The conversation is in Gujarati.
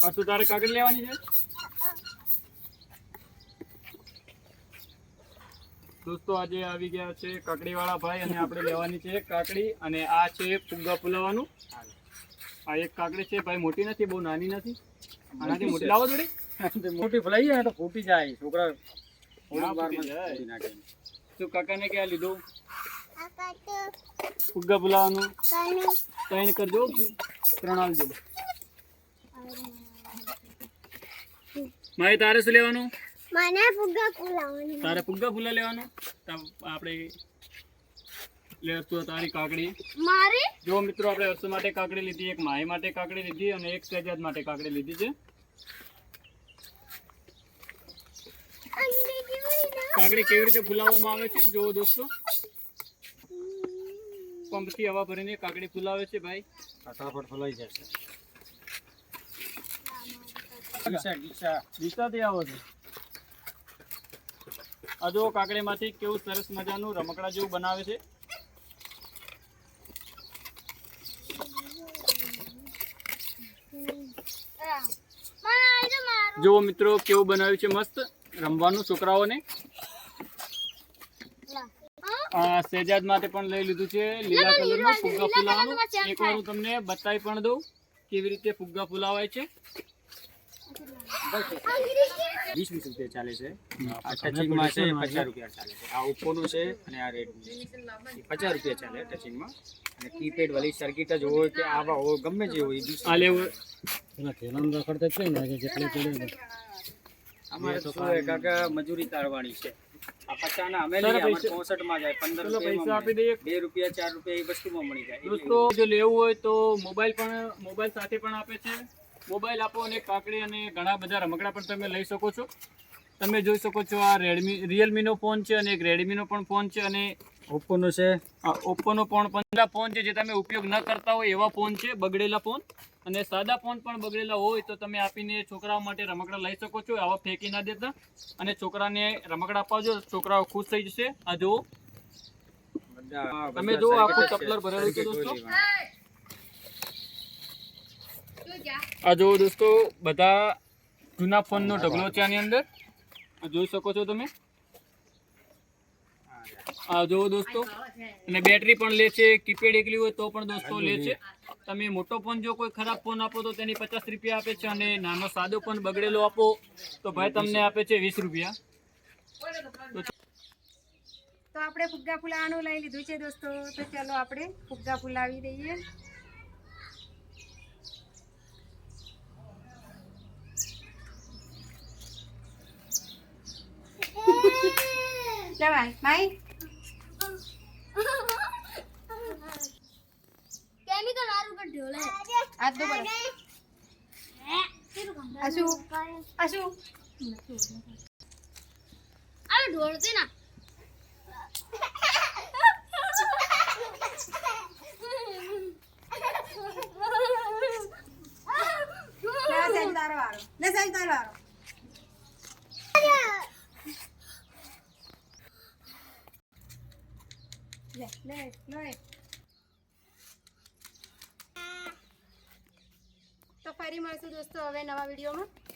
પાછું તારે કાગળ લેવાની છે? દોસ્તો આજે આવી ગયા છે કાકડીવાળા ભાઈ અને આપણે લેવાની છે કાકડી અને આ છે ફુગ્ગા ફુલાવાનું. આ એક કાકડી છે ભાઈ મોટી નથી બહુ નાની નથી. આનાથી મોટી લાવો થોડી મોટી ફુલાઈ જાય તો ફૂટી જાય. છોકરા તો કાકાને ક્યાં લીધું? ફુગ્ગા ફુલાવાનું. ત્રણ કરજો ત્રણ આવજો મારે તારે શું લેવાનું? મને ફુગ્ગા ફૂલાવાનું તારે ફુગ્ગા ફૂલા લેવાનું? તો આપણે લે તો તારી કાકડી. મારી? જો મિત્રો આપણે હર્ષ માટે કાકડી લીધી એક માય માટે કાકડી લીધી અને એક સજાદ માટે કાકડી લીધી છે. કાકડી કેવી રીતે ફૂલાવવામાં આવે છે જો દોસ્તો. પંપથી હવા ભરીને કાકડી ફૂલાવે છે ભાઈ. ફટાફટ ફૂલાઈ જશે ડીસા ડીસા દિશાથી આવો છો. આ જો કાકડીમાંથી કેવું સરસ મજાનું રમકડા જેવું બનાવે છે. હા. મને આવી તો મારું જો મિત્રો કેવું બનાવ્યું છે મસ્ત રમવાનું છોકરાઓને. આ શહેજાદ માટે પણ લઈ લીધું છે. લીલા કલરનું ફુગ્ગા ફુલાવાનું. એકવાર હું તમને બતાવી પણ દઉં કેવી રીતે ફુગ્ગા ફુલાવાય છે. વીસ વીસ રૂપિયા ચાલે છે. આ ટચિંગમાં છે પચાસ રૂપિયા ચાલે છે. આ ઓપ્પોનું છે અને આ રેડમી પચાસ રૂપિયા ચાલે ટચિંગમાં અને કીપેડ વાલી સર્કિટ જ હોય કે આવા હોય ગમે જે હોય આ લેવું. અમારે તો કાકા મજૂરી તાળવાની છે. આ અમે લઈએ ચોસઠમાં જાય પંદર પૈસા આપી દઈએ. બે રૂપિયા ચાર રૂપિયા એ વસ્તુમાં મળી જાય. દોસ્તો જો લેવું હોય તો મોબાઈલ પણ મોબાઈલ સાથે પણ આપે છે. મોબાઈલ આપો અને કાકડી અને ઘણા બધા રમકડા પણ તમે લઈ શકો છો. તમે જોઈ શકો છો આ રેડમી રિયલમીનો ફોન છે અને એક રેડમીનો પણ ફોન છે અને ઓપ્પોનો છે. આ ઓપ્પોનો પણ પંદરા ફોન છે જે તમે ઉપયોગ ન કરતા હોય એવા ફોન છે બગડેલા ફોન. અને સાદા ફોન પણ બગડેલા હોય તો તમે આપીને છોકરાઓ માટે રમકડા લઈ શકો છો આવા ફેંકી ના દેતા. અને છોકરાને રમકડા અપાવજો છોકરાઓ ખુશ થઈ જશે. આ જુઓ. તમે જુઓ આખું ટપલર ભરેલું છે દોસ્તો. આ જો દોસ્તો, બધા જૂના ફોનનો ઢગલો છે આની અંદર. જોઈ શકો છો તમે? આ જો દોસ્તો, અને બેટરી પણ લે છે, કીપેડ એકલી હોય તો પણ દોસ્તો લે છે. તમે મોટો ફોન જો કોઈ ખરાબ ફોન આપો તો તેની પચાસ રૂપિયા આપે છે અને નાનો સાદો ફોન બગડેલો આપો તો ભાઈ તમને આપે છે વીસ રૂપિયા. તો આપણે ફુગ્ગા ફુલાવાનું લઈ લીધું છે દોસ્તો. તો ચલો આપણે ફુગ્ગા ફુલાવી દઈએ. લે ભાઈ ભાઈ કેમિકલ મારું પર ઢોલે હાથ દો બસ આશુ આશુ અરે ઢોળતી ના લે સાહેબ તારો વાળો લે સાહેબ તારો વાળો લે લે લે તો ફરી મળશું દોસ્તો હવે નવા વિડીયોમાં.